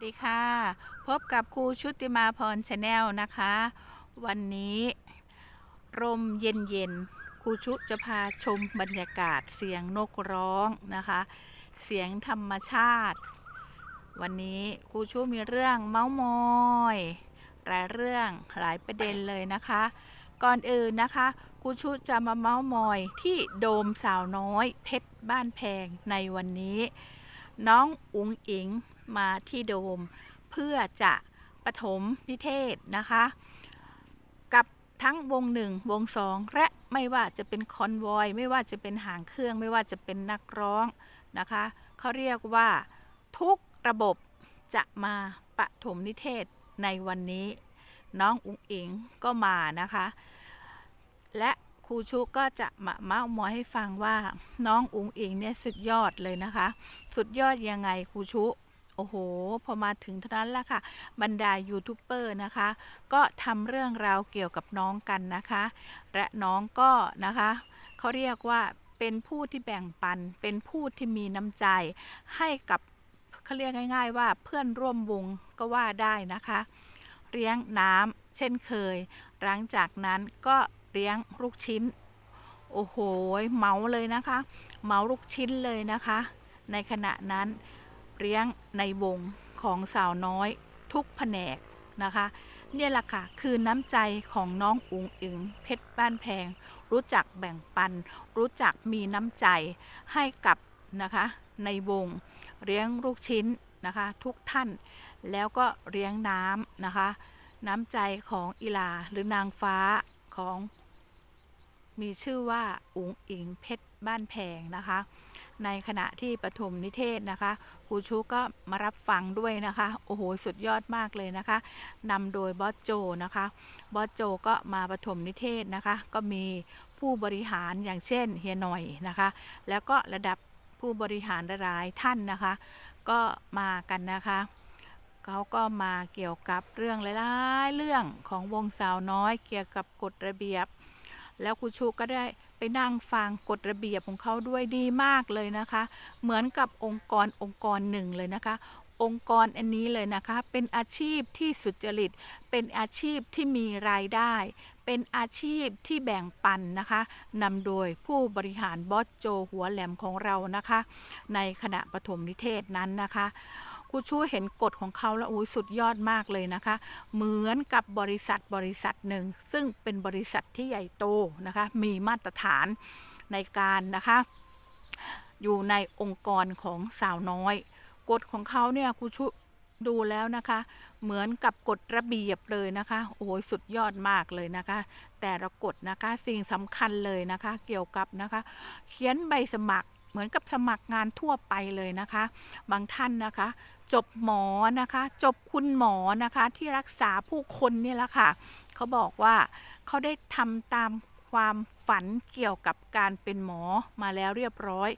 สดีค่ะ พบกับครูชุติมาพรชาแนลนะคะ วันนี้ลมเย็นเย็นๆครูชุจะพาชมบรรยากาศเสียงนกร้องนะคะ เสียงธรรมชาติ วันนี้ครูชุมีเรื่องเมาส์มอยหลายเรื่องหลายประเด็นเลยนะคะ ก่อนอื่นนะคะครูชุจะมาเมาส์มอยที่โดมสาวน้อยเพชรบ้านแพงในวันนี้ น้องอุ๋งอิงมาที่โดม เพื่อจะปฐมนิเทศนะคะ กับทั้งวงหนึ่งวงสองและไม่ว่าจะเป็นคอนวอย ไม่ว่าจะเป็นหางเครื่อง ไม่ว่าจะเป็นนักร้องนะคะเขาเรียกว่าทุกระบบจะมาปฐมนิเทศในวันนี้ น้องอุ๋งอิงก็มานะคะ และ รูชุก็จะมาเมาส์มอยให้ฟังว่าน้องอุ๋งอิงเนี่ยสุดยอดเลยนะคะ สุดยอดยังไงครูชุโอ้โห พอมาถึงเท่านั้นแหละค่ะ บรรดายูทูบเบอร์นะคะ ก็ทำเรื่องราวเกี่ยวกับน้องกันนะคะ และน้องก็นะคะเขาเรียกว่าเป็นผู้ที่แบ่งปัน เป็นผู้ที่มีน้ำใจให้กับเขาเรียกง่าย ๆ ว่าเพื่อนร่วมวงก็ว่าได้นะคะ เลี้ยงน้ำเช่นเคย หลังจากนั้นก็ เลี้ยงลูกชิ้น โอ้โหเมาเลยนะคะ เมาลูกชิ้นเลยนะคะ ในขณะนั้นเลี้ยงในวงของสาวน้อยทุกแผนกนะคะ เนี่ยแหละค่ะ คือน้ำใจของน้องอุ๋งอิงเพชรบ้านแพง รู้จักแบ่งปัน รู้จักมีน้ำใจให้กับนะคะ ในวงเลี้ยงลูกชิ้นนะคะ ทุกท่านแล้วก็เลี้ยงน้ำนะคะ น้ำใจของอิลาหรือนางฟ้าของ มีชื่อว่าอุ๋งอิงเพชรบ้านแพงนะคะ ในขณะที่ปฐมนิเทศนะคะครูชูก็มารับฟังด้วยนะคะ โอ้โห สุดยอดมากเลยนะคะนำโดยบอสโจนะคะบอสโจก็มาปฐมนิเทศนะคะ ก็มีผู้บริหารอย่างเช่นเฮียหน่อยนะคะ แล้วก็ระดับผู้บริหารหลายท่านนะคะ ก็มากันนะคะเขาก็มาเกี่ยวกับเรื่องหลายๆเรื่องของวงสาวน้อย เกี่ยวกับกฎระเบียบ แล้วครูชูก็ได้ไปนั่งฟังกฎระเบียบของเขาด้วยดีมากเลยนะคะ เหมือนกับองค์กรองค์กรหนึ่งเลยนะคะ องค์กรอันนี้เลยนะคะ เป็นอาชีพที่สุจริต เป็นอาชีพที่มีรายได้ เป็นอาชีพที่แบ่งปันนะคะนำโดยผู้บริหารบอสโจหัวแหลมของเรานะคะ ในขณะปฐมนิเทศนั้นนะคะ ครูชูเห็นกฎของเขาแล้วอุ้ยสุดยอดมากเลยนะคะ เหมือนกับบริษัทบริษัทหนึ่ง ซึ่งเป็นบริษัทที่ใหญ่โตนะคะ มีมาตรฐานในการนะคะ อยู่ในองค์กรของสาวน้อย กฎของเขาเนี่ยครูชุดูแล้วนะคะ เหมือนกับกฎระเบียบเลยนะคะ โอ้โหสุดยอดมากเลยนะคะ แต่ละกฎนะคะสิ่งสำคัญเลยนะคะ เกี่ยวกับนะคะ เขียนใบสมัครเหมือนกับสมัครงานทั่วไปเลยนะคะ บางท่านนะคะ จบหมอนะคะ จบคุณหมอนะคะที่รักษาผู้คนเนี่ยแหละค่ะเขาบอกว่าเขาได้ทำตามความฝันเกี่ยวกับการเป็นหมอมาแล้วเรียบร้อย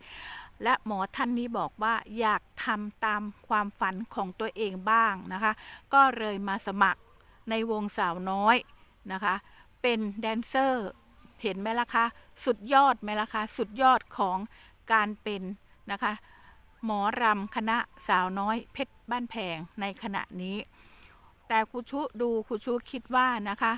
และหมอท่านนี้บอกว่าอยากทำตามความฝันของตัวเองบ้างนะคะ ก็เลยมาสมัครในวงสาวน้อยนะคะ เป็นแดนเซอร์เห็นไหมล่ะคะ สุดยอดไหมล่ะคะ สุดยอดของการเป็นนะคะ หมอรำคณะสาวน้อยเพชรบ้านแพงในขณะนี้ แต่ครูชุดูครูชุคิดว่านะคะ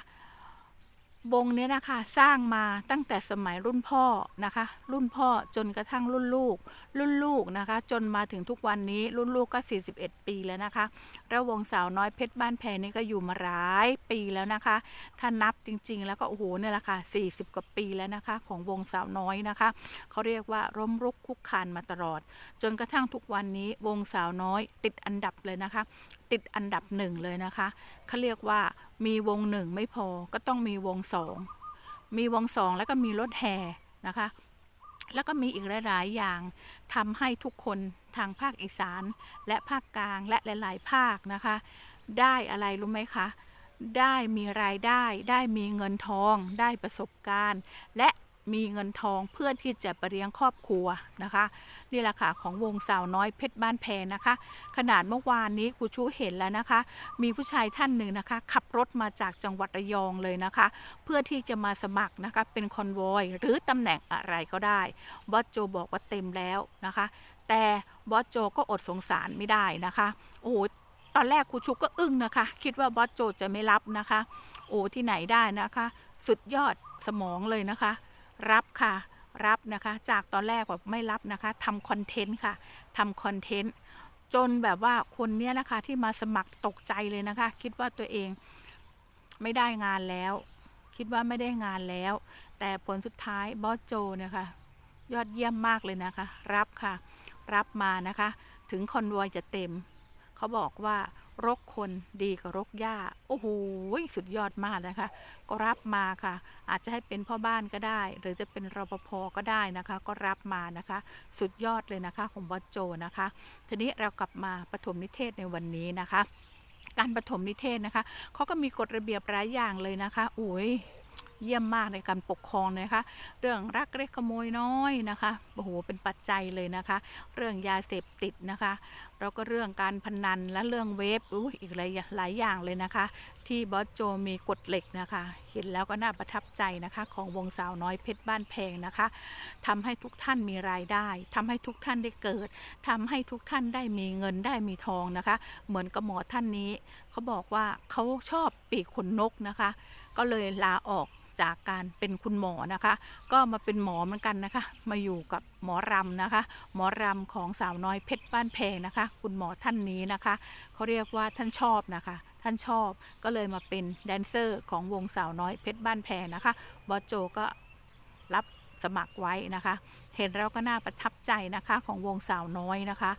วงเนี้ยนะคะสร้างมาตั้งแต่สมัยรุ่นพ่อนะคะ รุ่นพ่อจนกระทั่งรุ่นลูก รุ่นลูกนะคะ จนมาถึงทุกวันนี้รุ่นลูกก็ 41 ปีแล้วนะคะ แล้ววงสาวน้อยเพชรบ้านแพงนี่ก็อยู่มาหลายปีแล้วนะคะ ถ้านับจริงๆ แล้วก็โอ้โหเนี่ยแหละค่ะ 40 กว่าปีแล้วนะคะ ของวงสาวน้อยนะคะเขาเรียกว่าร่มรุกคุกคานมาตลอด จนกระทั่งทุกวันนี้วงสาวน้อยติดอันดับเลยนะคะ ติดอันดับหนึ่งเลยนะคะเขาเรียกว่ามีวงหนึ่งไม่พอก็ต้องมีวงสองมีวงสองแล้วก็มีรถแห่นะคะ แล้วก็มีอีกหลาย ๆ อย่างทำให้ทุกคนทางภาคอีสานและภาคกลางและหลาย ๆ ภาคนะคะ ได้อะไรรู้ไหมคะ ได้มีรายได้ ได้มีเงินทอง ได้ประสบการณ์ และ มีเงินทองเพื่อที่จะไปเลี้ยงครอบครัวนะคะนี่แหละค่ะของวงสาวน้อยเพชรบ้านแพงนะคะ ขนาดเมื่อวานนี้ครูชูเห็นแล้วนะคะ มีผู้ชายท่านหนึ่งนะคะ ขับรถมาจากจังหวัดระยองเลยนะคะ เพื่อที่จะมาสมัครนะคะเป็นคอนวอยหรือตำแหน่งอะไรก็ได้บอสโจบอกว่าเต็มแล้วนะคะ แต่บอสโจก็อดสงสารไม่ได้นะคะ โอ้โหตอนแรกครูชุกก็อึ้งนะคะ คิดว่าบอสโจจะไม่รับนะคะ โอ้ที่ไหนได้นะคะ สุดยอดสมองเลยนะคะ รับค่ะรับนะคะ จากตอนแรกแบบไม่รับนะคะทำคอนเทนต์ค่ะทำคอนเทนต์จนแบบว่าคนเนี้ยนะคะที่มาสมัครตกใจเลยนะคะ คิดว่าตัวเองไม่ได้งานแล้ว คิดว่าไม่ได้งานแล้ว แต่ผลสุดท้ายบอสโจเนะคะยอดเยี่ยมมากเลยนะคะ รับค่ะ รับมานะคะ ถึงคอนวอยจะเต็ม เขาบอกว่ารกคนดีกว่ารกหญ้า โอ้โหสุดยอดมากนะคะ ก็รับมาค่ะ อาจจะให้เป็นพ่อบ้านก็ได้ หรือจะเป็นรปภก็ได้นะคะ ก็รับมานะคะ สุดยอดเลยนะคะของบอสโจนะคะ ทีนี้เรากลับมาปฐมนิเทศในวันนี้นะคะ การปฐมนิเทศนะคะเขาก็มีกฎระเบียบหลายอย่างเลยนะคะอุ้ย เยี่ยมมากในการปกครองนะคะ เรื่องรักเล็กขโมยน้อยนะคะโอ้โหเป็นปัจจัยเลยนะคะ เรื่องยาเสพติดนะคะ แล้วก็เรื่องการพนันและเรื่องเวฟอุ้ยอีกหลายหลายอย่างเลยนะคะ ที่บอสโจมีกฎเหล็กนะคะ เห็นแล้วก็น่าประทับใจนะคะ ของวงสาวน้อยเพชรบ้านแพงนะคะทำให้ทุกท่านมีรายได้ทำให้ทุกท่านได้เกิดทำให้ทุกท่านได้มีเงินได้มีทองนะคะ เหมือนกับหมอท่านนี้เขาบอกว่าเขาชอบปีกขนนกนะคะ ก็เลยลาออก จากการเป็นคุณหมอนะคะ ก็มาเป็นหมอเหมือนกันนะคะ มาอยู่กับหมอรำนะคะ หมอรำของสาวน้อยเพชรบ้านแพงนะคะ คุณหมอท่านนี้นะคะเขาเรียกว่าท่านชอบนะคะท่านชอบก็เลยมาเป็นแดนเซอร์ของวงสาวน้อยเพชรบ้านแพงนะคะบอโจก็รับสมัครไว้นะคะ เห็นแล้วก็น่าประทับใจนะคะของวงสาวน้อยนะคะ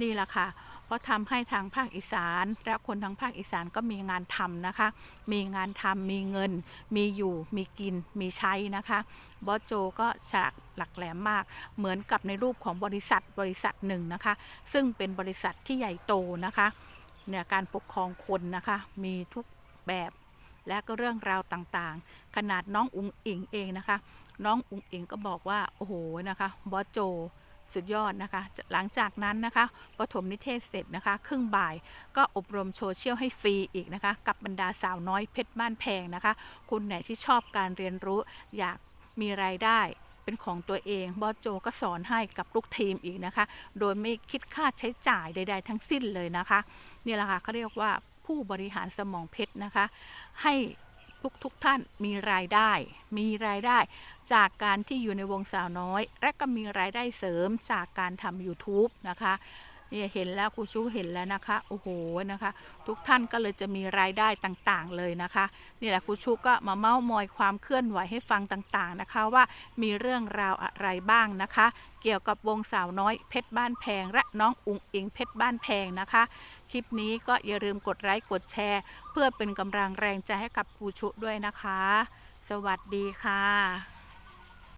นี่แหละค่ะ เพราะทำให้ทางภาคอีสาน และคนทางภาคอีสานก็มีงานทำนะคะ มีงานทำมีเงิน มีอยู่มีกินมีใช้นะคะบอสโจก็ฉลากหลักแหลมมาก เหมือนกับในรูปของบริษัทบริษัทหนึ่งนะคะ ซึ่งเป็นบริษัทที่ใหญ่โตนะคะเนี่ยการปกครองคนนะคะมีทุกแบบและก็เรื่องราวต่างๆ ขนาดน้องอุงอิงเองนะคะ น้องอุงอิงก็บอกว่า โอ้โหนะคะบอสโจ สุดยอดนะคะ หลังจากนั้นนะคะปฐมนิเทศเสร็จนะคะ ครึ่งบ่ายก็อบรมโซเชียลให้ฟรีอีกนะคะ กับบรรดาสาวน้อยเพชรบ้านแพงนะคะ คุณไหนที่ชอบการเรียนรู้อยากมีรายได้เป็นของตัวเองบอสโจก็สอนให้กับลูกทีมอีกนะคะ โดยไม่คิดค่าใช้จ่ายใด ๆ ทั้งสิ้นเลยนะคะ นี่แหละค่ะเขาเรียกว่าผู้บริหารสมองเพชรนะคะ ให้ ทุกทุกท่านมีรายได้ มีรายได้ จากการที่อยู่ในวงสาวน้อย และก็มีรายได้เสริมจากการทำ YouTube นะคะ เนี่ยเห็นแล้วครูชูเห็นแล้วนะคะโอ้โหนะคะ ทุกท่านก็เลยจะมีรายได้ต่างๆเลยนะคะนี่แหละครูชูก็มาเม้ามอยความเคลื่อนไหวให้ฟังต่างๆนะคะ ว่ามีเรื่องราวอะไรบ้างนะคะ เกี่ยวกับวงสาวน้อยเพชรบ้านแพง และน้องอุงอิงเพชรบ้านแพงนะคะ คลิปนี้ก็อย่าลืมกดไลค์กดแชร์ เพื่อเป็นกำลังแรงใจให้กับครูชุด้วยนะคะ สวัสดีค่ะ